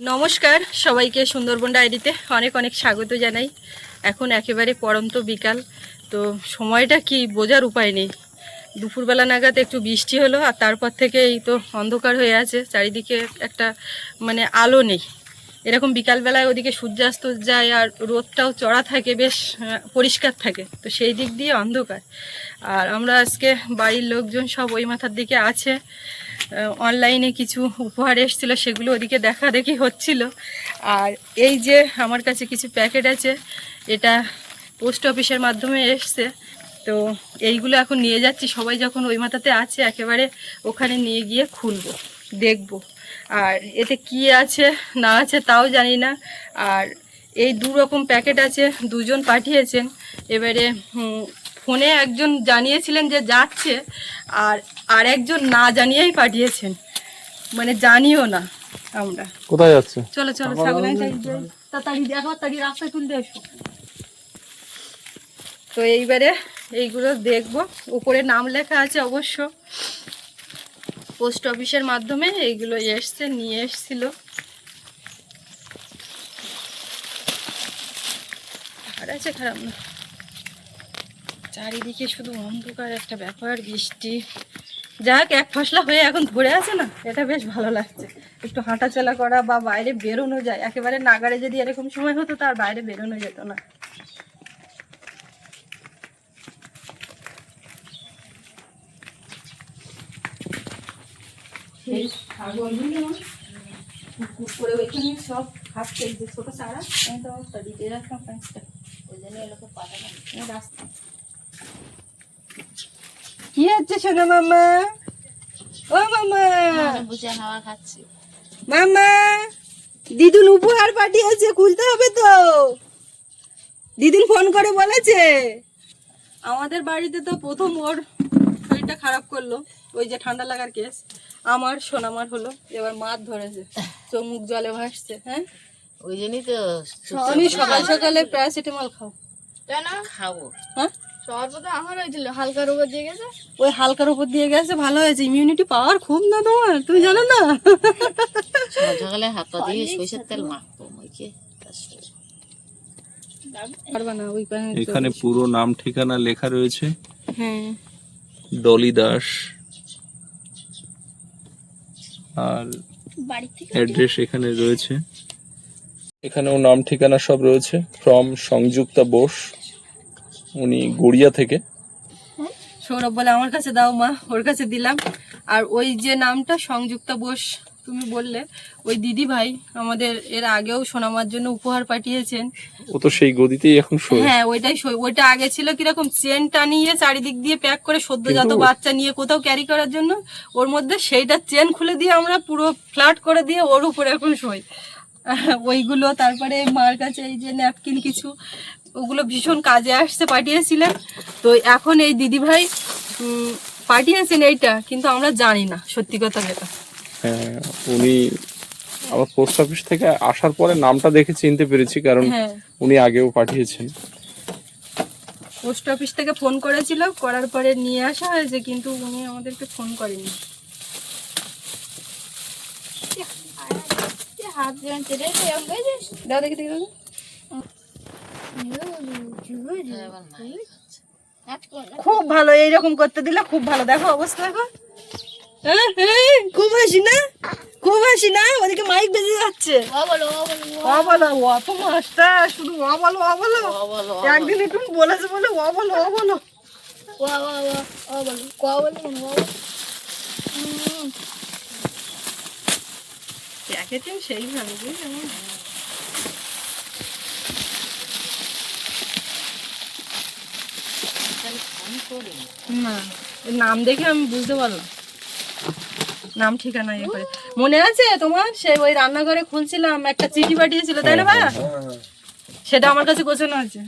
নমস্কার, সবাইকে সুন্দরবন ডায়েরিতে অনেক অনেক স্বাগত জানাই। এখন একেবারে পরন্ত বিকাল, তো সময়টা কি বোঝার উপায় নেই। দুপুরবেলা নাগাদ একটু বৃষ্টি হলো আর তারপর থেকে এই তো অন্ধকার হয়ে আছে, চারিদিকে একটা মানে আলো নেই। এরকম বিকালবেলায় ওদিকে সূর্যাস্ত যায় আর রোদটাও চড়া থাকে, বেশ পরিষ্কার থাকে। তো সেই দিক দিয়ে অন্ধকার। আর আমরা আজকে বাড়ির লোকজন সব ওই মাথার দিকে আছে। অনলাইনে কিছু উপহার এসেছিল, সেগুলো ওদিকে দেখা দেখি হচ্ছিল। আর এই যে আমার কাছে কিছু প্যাকেট আছে, এটা পোস্ট অফিসের মাধ্যমে এসছে। তো এইগুলো এখন নিয়ে যাচ্ছি। সবাই যখন ওই মাথাতে আছে, একেবারে ওখানে নিয়ে গিয়ে খুলবো, দেখব। আর এতে কি আছে না আছে তাও জানি না। আর এই দু রকম প্যাকেট আছে দুজন পাঠিয়েছেন। এবারে ফোনে একজন জানিয়েছিলেন যে যাচ্ছে আর আর একজন না জানিয়েই পাঠিয়েছেন। মানে জানিও না আমরা। কোথায় যাচ্ছে? চলো চলো ছাগল তাড়াতাড়ি দেখো তাড়াতাড়ি রাস্তায় তুলতে এসো। তো এইবারে এইগুলো দেখব। উপরে নাম লেখা আছে অবশ্য। পোস্ট অফিসের মাধ্যমে এইগুলো এসছে, নিয়ে এসছিল। আছে খারাপ না। চারিদিকে শুধু অন্ধকার একটা ব্যাপার, বৃষ্টি। যাক, এক ফসলা হয়ে এখন ধরে আছে না, এটা বেশ ভালো লাগছে। একটু হাঁটাচলা করা বা বাইরে বেরোনো যায়। একেবারে নাগারে যদি এরকম সময় হতো তার বাইরে বেরোনো যেত না। এই ছাগলগুলো কুকুর করে ওইখানে সব খাচ্ছে যে ছোট চারা। আমি তো অবস্থা দিতে রাখলাম পাঁচটা। ওই জন্য এলাকা পাঠালাম। রাস্তা। কি হচ্ছে সোনা মামা? ও মামা! বসে হাওয়া খাচ্ছি। মামা দিদুন উপহার পাঠিয়েছে খুলতে হবে তো। দিদিন ফোন করে বলেছে। আমাদের বাড়িতে তো প্রথম ওর শরীরটা খারাপ করল ওই যে ঠান্ডা লাগার কেস আমার সোনামার হলো এবার মাছ ধরেছে চোখ মুখ জলে ভাসছে হ্যাঁ? ওই জন্যই তো আমি সকাল সকালে প্যারাসিটামল খাও। কেন খাব। হ্যাঁ? দিয়ে গেছে। ওই হালকার উপর দিয়ে গেছে ভালো হয়েছে ইমিউনিটি পাওয়ার খুব না তোমার? তুমি জানো না? সকাল হাত পা দিয়ে সরিষার তেল মাখবো মুখে না এখানে পুরো নাম ঠিকানা লেখা রয়েছে। হ্যাঁ। ডলি দাস। আর বাড়ি অ্যাড্রেস এখানে রয়েছে। এখানেও নাম ঠিকানা সব রয়েছে। ফ্রম সংযুক্তা বোস। উনি গড়িয়া থেকে। সৌরভ বলে আমার কাছে দাও মা ওর কাছে দিলাম। আর ওই যে নামটা সংযুক্তা বোস তুমি বললে ওই দিদি ভাই আমাদের এর আগেও সোনামার জন্য উপহার পাঠিয়েছেন। ও তো সেই গদিতেই এখন শোয়। হ্যাঁ ওইটাই সই- ওইটা আগে ছিল কীরকম চেন টানিয়ে চারিদিক দিয়ে প্যাক করে সদ্যজাত বাচ্চা নিয়ে কোথাও ক্যারি করার জন্য ওর মধ্যে সেইটা চেন খুলে দিয়ে আমরা পুরো ফ্ল্যাট করে দিয়ে ওর উপরে এখন সই ওইগুলো তারপরে মার কাছে এই যে ন্যাপকিন কিছু ওগুলো ভীষণ কাজে আসছে পাঠিয়েছিলেন। তো এখন এই দিদিভাই পাঠিয়েছেন এইটা কিন্তু আমরা জানি না সত্যি কথা যেটা। উনি আমার পোস্ট অফিস থেকে আসার পরে নামটা দেখে চিনতে পেরেছি কারণ হ্যাঁ। উনি আগেও পাঠিয়েছেন। পোস্ট অফিস থেকে ফোন করেছিল করার পরে নিয়ে আসা হয়েছে কিন্তু উনি আমাদেরকে ফোন করেনি। হাত দাও দেখি দেখি। খুব ভালো এইরকম করতে দিলে খুব ভালো। দেখো অবস্থা দেখো। হ্যাঁ, হ্যাঁ, খুব হাসি না? খুব হাসি না? ওদিকে মাইক বেজে যাচ্ছে। অত মাস্টার শুধু অ বলো অ বলো ও বলো একদিন একটু বলেছে বলে অ বলো অ বলো ও ও ও ও বলো ক বলো ও বলো প্যাকেটিং সেই বুঝলি না নাম দেখে আমি বুঝতে পারলাম। নাম ঠিকানা ইয়ে করে। মনে আছে তোমার? সেই ওই রান্নাঘরে খুলছিলাম একটা চিঠি পাঠিয়েছিল তাই না ভাইয়া সেটা আমার কাছে গোছানো আছে।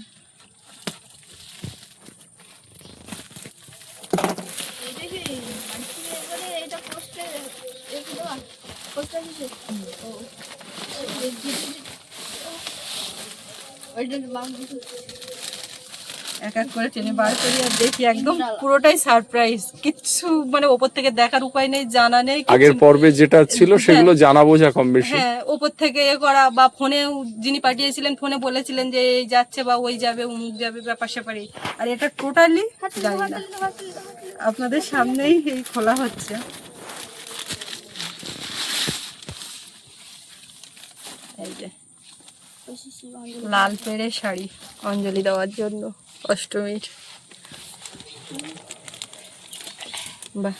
ওইটা বাম এক এক করে টেনে বার করি আর দেখি একদম পুরোটাই সারপ্রাইজ কিচ্ছু মানে ওপর থেকে দেখার উপায় নেই জানা নেই আগের পর্বে যেটা ছিল সেগুলো জানা বোঝা কম বেশি। হ্যাঁ ওপর থেকে এ করা বা ফোনে যিনি পাঠিয়েছিলেন ফোনে বলেছিলেন যে এই যাচ্ছে বা ওই যাবে অমুক যাবে ব্যাপার স্যাপারে আর এটা টোটালি জানি না। আপনাদের সামনেই এই খোলা হচ্ছে। এই যে। লাল পেড়ে শাড়ি অঞ্জলি দেওয়ার জন্য অষ্টমীর। বাহ।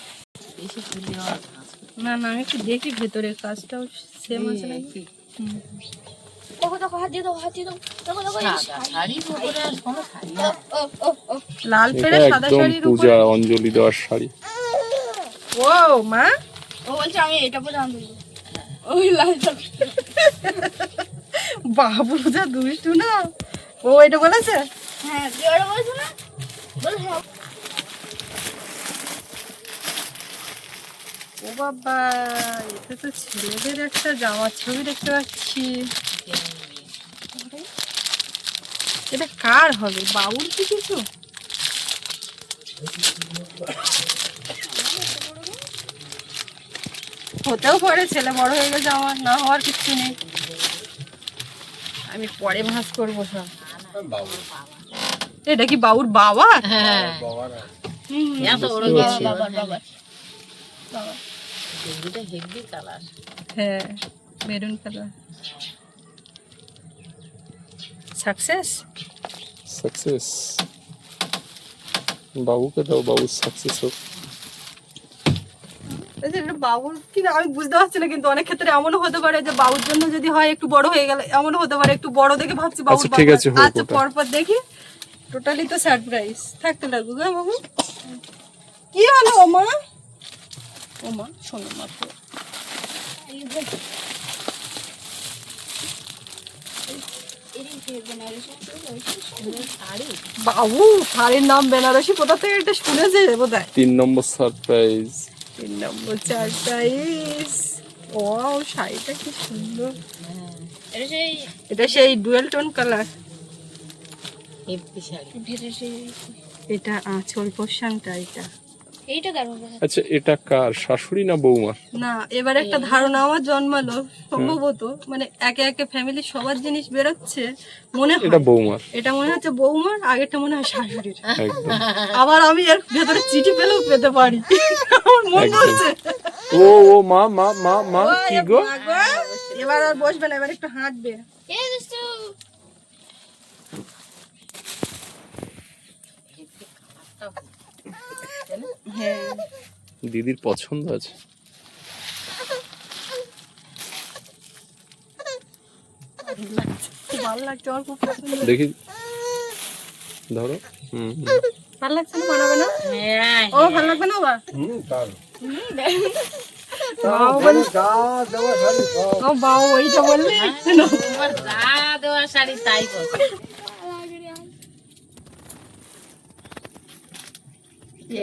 না না আমি একটু দেখি ভেতরের কাজটাও সেম আছে নাকি? লাল পেড়ে সাদা শাড়ির পূজা উপরে। অঞ্জলি দেওয়ার শাড়ি। ও মা। ও বলছে আমি এটা পরে আনব। ওই লালটা বাবু যা দুষ্টু না? ও এটা বলেছে? হ্যাঁ বলছো না? ও বাবা এটা তো ছেলেদের একটা জামার ছবি দেখতে পাচ্ছি। এটা কার হবে? বাবুর কি কিছু? হতেও পারে ছেলে বড় হয়ে গেছে আমার না হওয়ার কিছু নেই। আমি পরে ভাঁজ করব সব। এটা কি বাবুর বাবা? হ্যাঁ। বাবার বাবার কালার। হ্যাঁ মেরুন কালার। সাকসেস সাকসেস বাবুকে দাও বাবু সাকসেস হোক। বাবুর কি না, আমি বুঝতে পারছি না কিন্তু অনেক ক্ষেত্রে এমনও হতে পারে যে বাবুর জন্য যদি হয় একটু বড় হয়ে গেলে এমনও হতে পারে একটু বড় দেখে ভাবছি বাবুর আচ্ছা, ঠিক আছে, আচ্ছা পরপর দেখি। টোটালি তো সারপ্রাইজ থাকতে লাগুক হ্যাঁ বাবু। কি হলো ও মা? ও মা শোনো মা তো। বাবু শাড়ির নাম বেনারসি কোথা থেকে এটা শুনেছে বোধ তিন নম্বর সারপ্রাইজ তিন নম্বর চার সারপ্রাইজ ও শাড়িটা কি সুন্দর। এটা সেই এটা সেই ডুয়েল টোন কালার এটা আঁচল পোশাকটা এটা। এইটা কার হবে আচ্ছা এটা কার? শাশুড়ি না বৌমার না এবার একটা ধারণা আমার জন্মালো সম্ভবত। মানে একে একে ফ্যামিলির সবার জিনিস বেরোচ্ছে মনে হয়। এটা বৌমার এটা মনে হচ্ছে বৌমার আগেরটা মনে হয় শাশুড়ির। আবার আমি এর ভেতরে চিঠি পেলেও পেতে পারি। আমার মন। বলছে। ও ও মা মা মা মা কি গো? গো, এবার আর বসবে না এবার একটু হাঁটবে। এই হ্যাঁ। দিদির পছন্দ আছে। ভালো লাগছে আমার খুব পছন্দ। দেখি। ধরো। হুম। ভালো লাগছে না বানাবে না? হ্যাঁ। ও ভালো লাগবে না বা বাবা ওইটা বললে তোমার যা দেওয়া শাড়ি তাই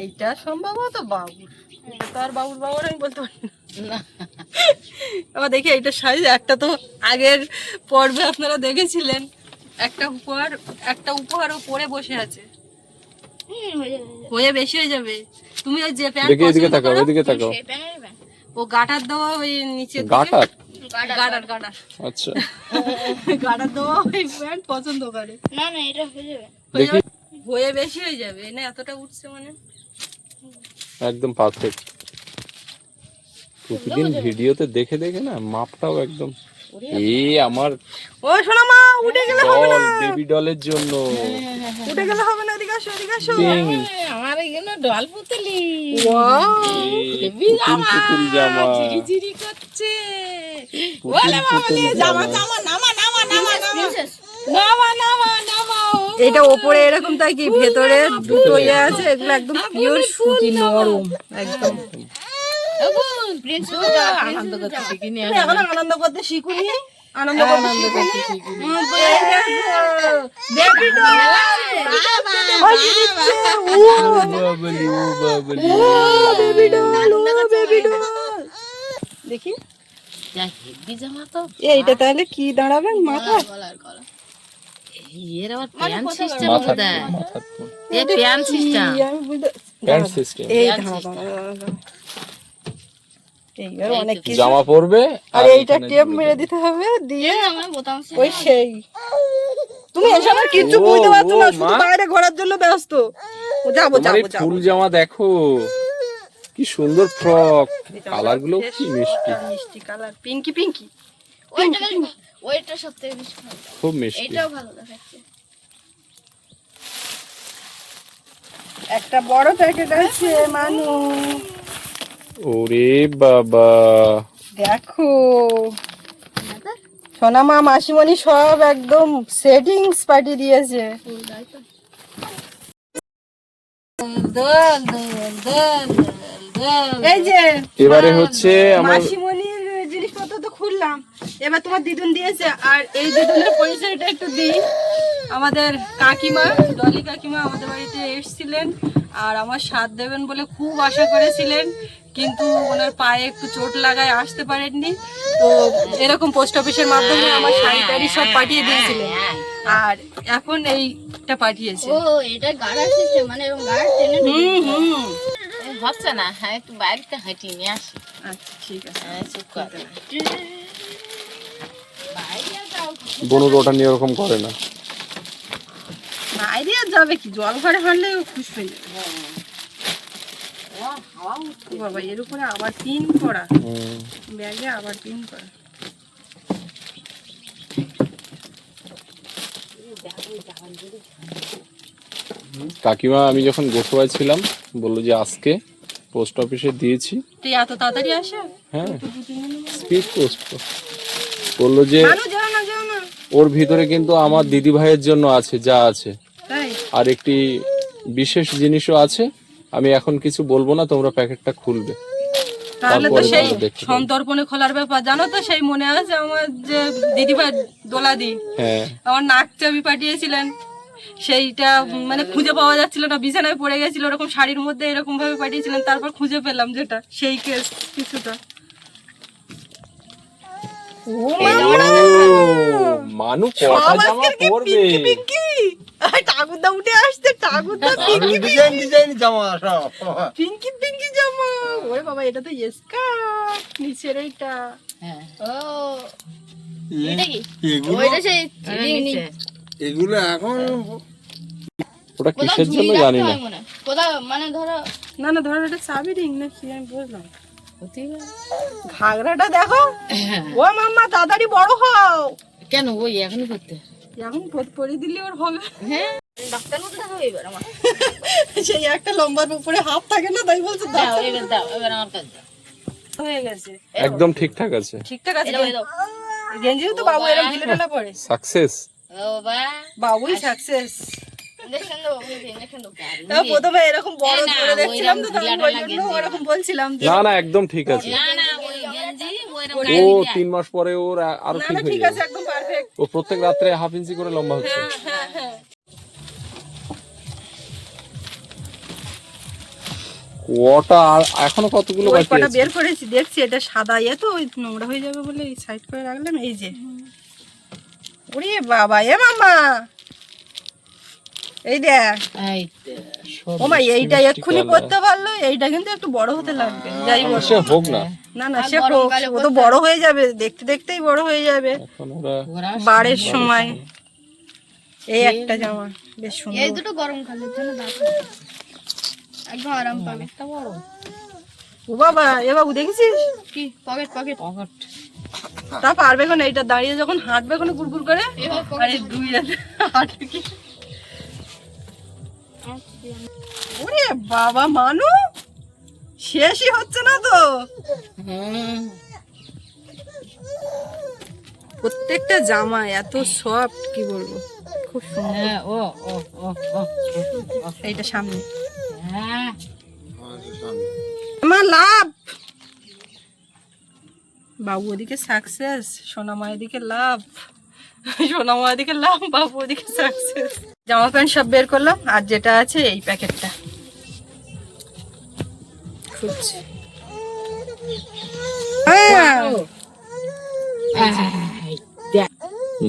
এইটা সম্ভবত বাবুর এটা তো আর বাবুর বাবুর আমি বলতে পারি না। আবার দেখি এইটা সাইজ একটা তো আগের পর্বে আপনারা দেখেছিলেন। একটা উপহার একটা উপহার ও পরে বসে আছে। হয়ে বেশি হয়ে যাবে। তুমি ওই যে প্যান্ট দেখি এদিকে তাকাও এদিকে তাকাও। ও গাটার দেওয়া ওই নিচে গাটার। গাটার গাটার। আচ্ছা। গাটার দেওয়া ওই প্যান্ট পছন্দ করে। না না এটা হয়ে যাবে। হয়ে যাবে? হয়ে বেশি হয়ে যাবে? না এতটা উঠছে মানে? একদম পারফেক্ট প্রতিদিন ভিডিওতে দেখে দেখে না মাপটাও একদম এই আমার ও শোনা মা উঠে গেলে হবে না। বেবি ডলের জন্য। উঠে গেলে হবে না এদিকে আসো এদিকে আসো। আমার এখানে ডল পুতলি! পুতুল পুতুল জামা। করছে। পুতুল পুতুল জামা নামা নামা নামা। নামা নামা নামা নামা। এটা ওপরে এরকম তাই কি? ভেতরে দুটো ইয়ে আছে এগুলো একদম পিওর সুতি নরম একদম। আনন্দ করতে শিখিনি আনন্দ। করতে শিখুনি? আনন্দ করতে আনন্দ করতে শিখিনি? বেবি বাবলি ও বাবলি। বেবি ডল ও বেবি ডল দেখি। এইটা তাহলে কি দাঁড়াবে? মাথা গলার গলা এর আবার প্যান সিস্টেম কোথায় এ প্যান সিস্টেম। সিস্টেম। এই কিছু জামা পরবে আর এইটা টেপ মেরে দিতে হবে দিয়ে। ওই সেই। তুমি এসব আর কিচ্ছু ও, বুঝতে পারছ না শুধু বাইরে ঘোরার জন্য ব্যস্ত। যাব যাব যাব ফুল জামা দেখো কি সুন্দর ফ্রক। কালারগুলো কি মিষ্টি। মিষ্টি কালার। পিঙ্কি পিঙ্কি। ওইটা ওইটা সবথেকে বেশি ভালো খুব মিষ্টি। এইটাও ভালো দেখাচ্ছে একটা বড় প্যাকেট আছে মানু। ওরে বাবা। দেখো। সোনামা মাসিমণি সব একদম সেটিংস পাঠিয়ে দিয়েছে। এই যে এবারে হচ্ছে আমার মাসিমণির জিনিসপত্র তো খুললাম। এবার তোমার দিদুন দিয়েছে আর এই দিদুনের পরিচয়টা একটু দিই। আমাদের কাকিমা ডলি কাকিমা আমাদের বাড়িতে এসেছিলেন আর আমার সাথ দেবেন বলে খুব আশা করেছিলেন কিন্তু ওনার পায়ে একটু চোট লাগায় আসতে পারেননি। তো এরকম পোস্ট অফিসের মাধ্যমে আমার শাড়ি টাড়ি সব পাঠিয়ে দিয়েছিলেন। আর এখন এইটা পাঠিয়েছে। ও এটা গাড়ার সিস্টেম মানে এরকম টেনে হুম হুম। হচ্ছে না হ্যাঁ একটু বাড়িতে হাঁটিয়ে নিয়ে আসি। আচ্ছা ঠিক আছে। হ্যাঁ চুপ কর। বনুর ওটা নিয়ে ওরকম করে না। বাইরে যাবে কি? জল ঘরে হাঁটলে খুশ হয়ে যাবে। বাবা এর উপরে আবার পিন করা ব্যাগে আবার পিন করা কাকিমা আমি যখন গোসবায় ছিলাম বলল যে আজকে পোস্ট অফিসে দিয়েছি। তুই এত তাড়াতাড়ি আসে? হ্যাঁ। Speed post. বলল যে ওর ভিতরে কিন্তু আমার দিদি ভাইয়ের জন্য আছে যা আছে। আর একটি বিশেষ জিনিসও আছে আমি এখন কিছু বলব না তোমরা প্যাকেটটা খুলবে। তাহলে তো সেই। সন্তর্পণে খোলার ব্যাপার জানো তো সেই মনে আছে আমার যে দিদিভাই দোলাদি? হ্যাঁ। আমার নাক চাবি পাঠিয়েছিলেন সেইটা মানে খুঁজে পাওয়া যাচ্ছিল না বিছানায় পড়ে গেছিল ওরকম শাড়ির মধ্যে এরকম ভাবে পাঠিয়েছিলেন তারপর খুঁজে পেলাম যেটা সেই কেস কিছুটা। ও মানু কটা জামা পরবে। পিঙ্কি পিঙ্কি? আই, ঠাকুরদা উঠে আসছে ঠাকুরদা পিঙ্কি ডিজাইন ডিজাইন জামা সব। পিঙ্কি পিঙ্কি জামা। ওরে বাবা এটা তো নিচের এইটা। হ্যাঁ। ও। এটা কি? এগুলো ওইটা সেই এগুলো এখন ওটা কোথাও কিসের জন্য জানি না। হয় মনে হয়। কোথাও মানে ধরো না না ধরো এটা চাবি রিং না কি আমি বুঝলাম। ঘাগরাটা দেখো। ও মাম্মা তাড়াতাড়ি বড় হও। কেন? ওই এখনই করতে। দিলে ওর হবে। হ্যাঁ। ডাক্তার মতো দেখাবো এবার আমার। সেই একটা লম্বার উপরে হাফ থাকে না তাই বলছে দাও দাও এবার দাও এবার আমার কাছে হয়ে গেছে। একদম ঠিকঠাক আছে। ঠিকঠাক আছে এটা বলে দাও। গেঞ্জিও তো বাবু এরকম ঢিলে ঢালা পড়ে সাকসেস বাবুই সাকসেস ইঞ্জেকশন দেবো ইঞ্জেকশন দেবো তাও প্রথমে এরকম বড় করে দেখছিলাম তো ওইরকম তখন ঢিলা ওই ঢালা জন্য গেঞ্জি ওরকম বলছিলাম না না একদম ঠিক আছে। না না ওই গেঞ্জি ওইরকম ও তিন মাস পরে ওর আরও ঠিক হয়ে যাবে। আছে একদম পারফেক্ট ও প্রত্যেক রাত্রে হাফ ইঞ্চি করে লম্বা হচ্ছে। হ্যাঁ হ্যাঁ কটা এখনও কতগুলো ওই বাকি আছে? বের করেছি দেখছি এটা সাদা ইয়ে তো ওই নোংরা হয়ে যাবে বলে এই সাইড করে রাখলাম এই যে। ওরে বাবা এ মামা এই দেখ এই ও মা এইটা এক্ষুনি। করতে পারল? এইটা কিন্তু একটু বড় হতে লাগবে যাই বল। সে হোক না। না না সে হোক, ও তো বড় হয়ে যাবে দেখতে দেখতেই বড় হয়ে যাবে। বাড়ের সময়। এই একটা জামা বেশ এই সুন্দর। দুটো গরমকালের জন্য দাও। একদম আরাম পাবে। একটা বড়। ও বাবা এ বাবু দেখেছিস? কি? Pocket pocket. পকেট। তা পারবে কোন? এইটা দাঁড়িয়ে যখন হাঁটবে কোনো গুড়গুড় করে? আরে দুই হাতে হাঁটবে কি? ওরে বাবা মানু! শেষই হচ্ছে না তো? প্রত্যেকটা জামা এত সফট কি বলব? খুব সুন্দর। হ্যাঁ ও ও ও এইটা সামনে। হ্যাঁ। আমার লাভ! বাবু ওদিকে সাকসেস সোনামা এদিকে লাভ। সোনামা এদিকে লাভ বাবু ওদিকে সাকসেস। জামা প্যান্ট সব বের করলাম আর যেটা আছে এই প্যাকেটটা। খুঁজছি। হ্যাঁ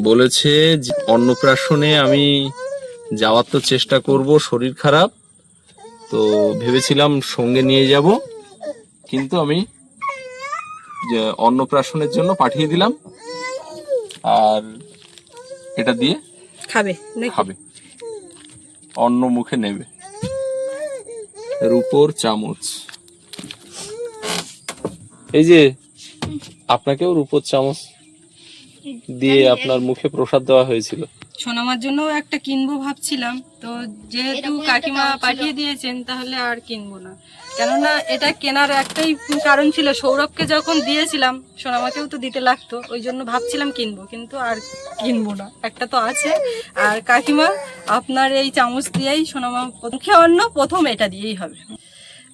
বলেছে যে অন্নপ্রাশনে আমি যাওয়ার তো চেষ্টা করব শরীর খারাপ। তো ভেবেছিলাম সঙ্গে নিয়ে যাব কিন্তু আমি অন্নপ্রাশনের জন্য পাঠিয়ে দিলাম। আর এটা দিয়ে? খাবে নাকি? খাবে। অন্য মুখে নেবে। রূপোর চামচ। এই যে আপনাকেও রূপোর চামচ দিয়ে আপনার মুখে প্রসাদ দেওয়া হয়েছিল। সোনামার জন্য একটা কিনবো ভাবছিলাম। তো যেহেতু কাকিমা পাঠিয়ে দিয়েছেন তাহলে আর কিনবো না। কেননা এটা কেনার একটাই কারণ ছিল সৌরভকে যখন দিয়েছিলাম সোনামাকেও তো দিতে লাগতো ওই জন্য ভাবছিলাম কিনবো কিন্তু আর কিনবো না। একটা তো আছে। আর কাকিমা আপনার এই চামচ দিয়েই সোনামা মুখে অন্য প্রথম এটা দিয়েই হবে।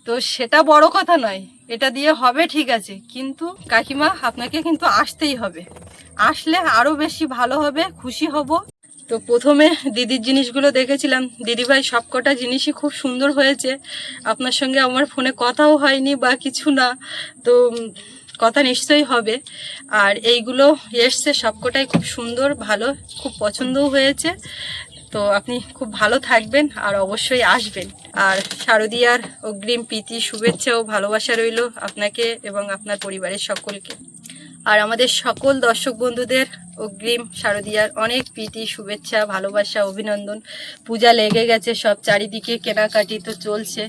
তো সেটা বড় কথা নয় এটা দিয়ে হবে ঠিক আছে কিন্তু কাকিমা আপনাকে কিন্তু আসতেই হবে। আসলে আরও বেশি ভালো হবে খুশি হব। তো প্রথমে দিদির জিনিসগুলো দেখেছিলাম। দিদিভাই সবকটা জিনিসই খুব সুন্দর হয়েছে। আপনার সঙ্গে আমার ফোনে কথাও হয়নি বা কিছু না, তো কথা নিশ্চয়ই হবে। আর এইগুলো এসছে, সবকটাই খুব সুন্দর, ভালো, খুব পছন্দও হয়েছে। তো আপনি খুব ভালো থাকবেন আর অবশ্যই আসবেন। আর শারদীয়ার অগ্রিম প্রীতি, শুভেচ্ছা ও ভালোবাসা রইল আপনাকে এবং আপনার পরিবারের সকলকে। আর আমাদের সকল দর্শক বন্ধুদের অগ্রিম শারদীয়ার অনেক প্রীতি, শুভেচ্ছা, ভালোবাসা, অভিনন্দন। পূজা লেগে গেছে সব, চারিদিকে কেনাকাটি তো চলছে।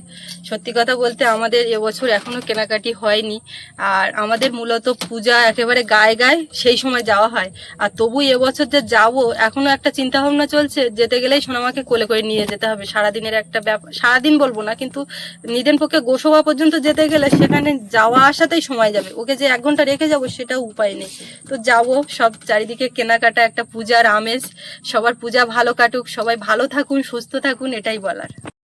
সত্যি কথা বলতে আমাদের এবছর এখনও কেনাকাটি হয়নি। আর আমাদের মূলত পূজা একেবারে গায়ে গায়ে সেই সময় যাওয়া হয়। আর তবু এবছর যে যাব, এখনও একটা চিন্তা ভাবনা চলছে, যেতে গেলেই সোনামাকে কোলে করে নিয়ে যেতে হবে। সারাদিনের একটা ব্যাপার সারাদিন বলব না, কিন্তু নিদেন পক্ষে গোসবা পর্যন্ত যেতে গেলে সেখানে যাওয়া আসাতেই সময় যাবে। ওকে যে এক ঘণ্টা রেখে যাব সেটা উপায় নেই। তো যাব সব, চারিদিকে কেনাকাটা, একটা পূজার আমেজ, সবার পূজা ভালো কাটুক, সবাই ভালো থাকুন, সুস্থ থাকুন, এটাই বলার।